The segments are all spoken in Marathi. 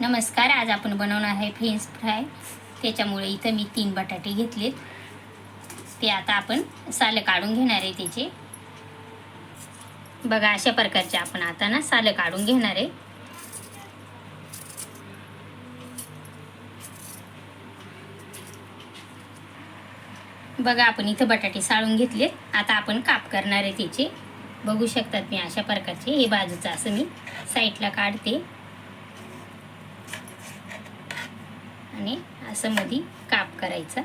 नमस्कार आज आपण बनवणार आहे फ्रेंच फ्राय त्याच्यामुळे इथं मी तीन बटाटे घेतलेत. ते आता आपण सालं काढून घेणार आहे त्याचे. बघा अशा प्रकारचे आपण आता ना सालं काढून घेणार आहे. बघा आपण इथं बटाटे साळून घेतलेत. आता आपण काप करणार आहे त्याचे. बघू शकतात मी अशा प्रकारचे. हे बाजूचं असं मी साईडला काढते. आणि असं मध्ये काप करायचा.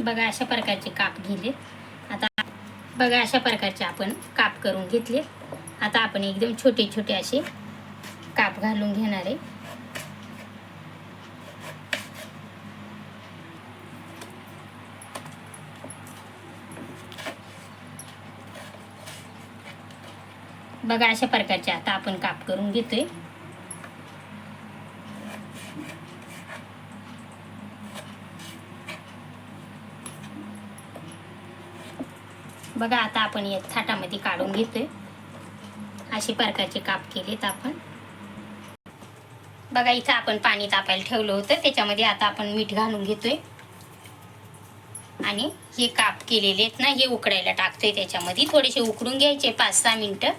बघा अशा प्रकारचे काप घेतले. आता बघा अशा प्रकारचे आपण काप करून घेतले. आता आपण एकदम छोटे छोटे असे काप घालून घेणार आहे. बघा अशा प्रकारचे आता आपण काप करून घेतोय. बघा आता आपण या थाटामध्ये काढून घेतोय. अशी प्रकारचे काप केलेत आपण. बघा इथं आपण पाणी तापायला ठेवलं होतं. त्याच्यामध्ये आता आपण मीठ घालून घेतोय. आणि हे काप केलेले आहेत ना हे उकडायला टाकतोय त्याच्यामध्ये. थोडेसे उकडून घ्यायचे पाच सहा मिनटं.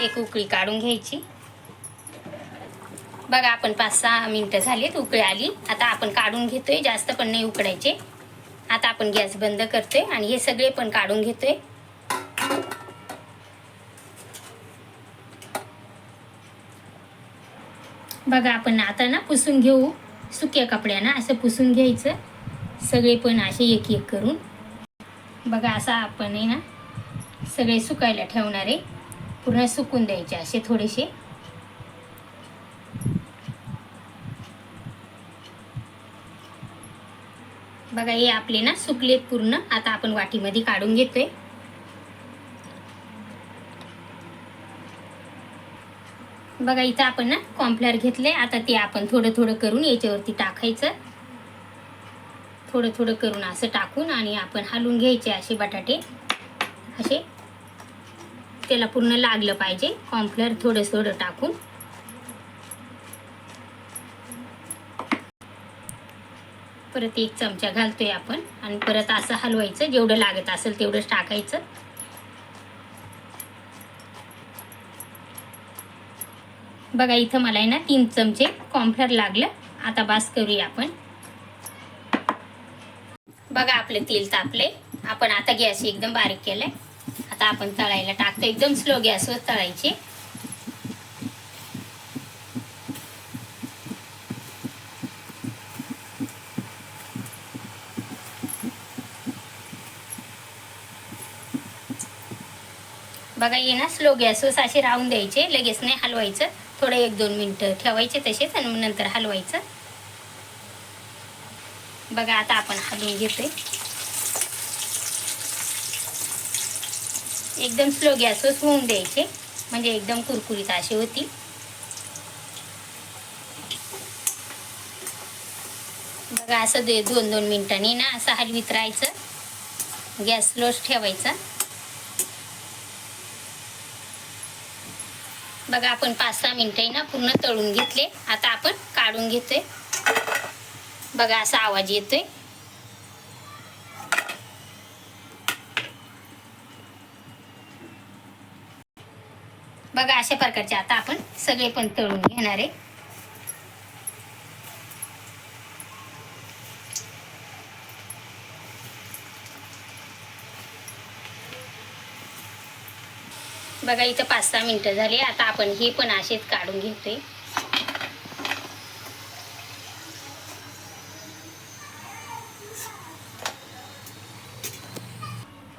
एक उकळी काढून घ्यायची. बघा आपण पाच सहा मिनटं झालीत उकळी आली. आता आपण काढून घेतोय जास्त पण नाही उकडायचे. आता आपण गॅस बंद करतोय आणि हे सगळे पण काढून घेतोय बघा आपण आता ना पुसून घेऊ. सुक्या कपड्यानं असं पुसून घ्यायचं. सगळे पण असे एक एक करून. बघा असा आपण आहे ना सगळे सुकायला ठेवणार आहे. पूर्ण सुकून द्यायचे असे थोडेसे. बघा हे आपले ना सुकलेत पूर्ण. आता आपण वाटीमध्ये काढून घेतोय. बघा इथं आपण ना कॉम्प्लर घेतले आता ते आपण थोडं थोडं करून याच्यावरती टाकायचं. थोडं थोडं करून असं टाकून आणि आपण हलवून घ्यायचे असे बटाटे. असे. त्याला पूर्ण लागलं पाहिजे. कॉम्प्लर थोडं थोडं टाकून. परत एक चमचा घालतोय आपण. आणि परत असं हलवायचं जेवढं लागत असेल तेवढंच टाकायचं. बघा इथं मला आहे ना तीन चमचे कॉम्फर लागलं. आता बास करूया आपण. बघा आपलं तेल तापले आपण आता गॅस एकदम बारीक केलाय. आता आपण तळायला टाकतो. एकदम स्लो गॅसवर तळायचे. बघा ये ना स्लो गॅसवर असे राहून द्यायचे. लगेच नाही हलवायचं. थोडं एक दोन मिनटं ठेवायचे तसेच आणि नंतर हलवायचं. बघा आता आपण हलवून घेतोय एकदम स्लो गॅसवर होऊन द्यायचे. म्हणजे एकदम कुरकुरीत अशी होती. बघा असं दे दोन दोन मिनिटांनी ना असं हलवीत राहायचं. गॅस स्लोच ठेवायचा. बघा आपण पाच सहा मिनटं ना पूर्ण तळून घेतले. आता आपण काढून घेतोय. बघा असा आवाज येतोय. बघा अशा प्रकारचे आता आपण सगळे पण तळून घेणार आहे. बघा इथं पाच सहा मिनटं झाली. आता आपण ही पण असेच काढून घेतोय.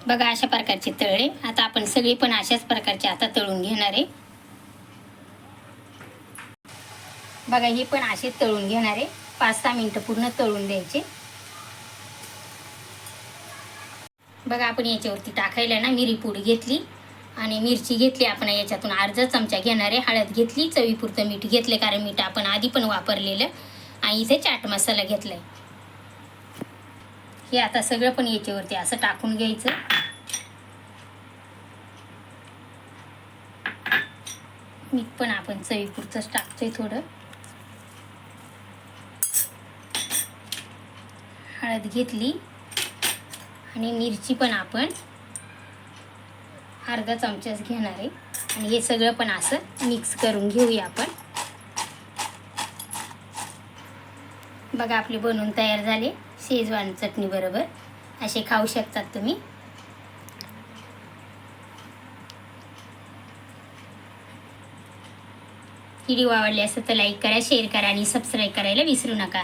बघा अशा प्रकारचे तळले आता आपण सगळे पण अशाच प्रकारचे आता तळून घेणार आहे. बघा हे पण असे तळून घेणार आहे. पाच सहा मिनटं पूर्ण तळून द्यायचे. बघा आपण याच्यावरती टाकायला ना मिरी पूड घेतली. आणि मिरची घेतली आपण याच्यातून अर्धा चमचा घेणार आहे हळद घेतली चवीपुरतं मीठ घेतले कारण मीठ आपण आधी पण वापरलेलं. आणि इथे चाट मसाला घेतलाय. हे आता सगळं पण याच्यावरती असं टाकून घ्यायचं. मीठ पण आपण चवीपुरतंच टाकतोय थोडं. हळद घेतली. आणि मिरची पण आपण अर्धा चमचाच घेणार आहे. आणि हे सगळं पण असं मिक्स करून घेऊया आपण. बघा आपले बनवून तयार झाले. शेजवान चटणी बरोबर. असे खाऊ शकतात तुम्ही. व्हिडिओ आवडले असेल तर लाईक करा शेअर करा आणि सबस्क्राईब करायला विसरू नका.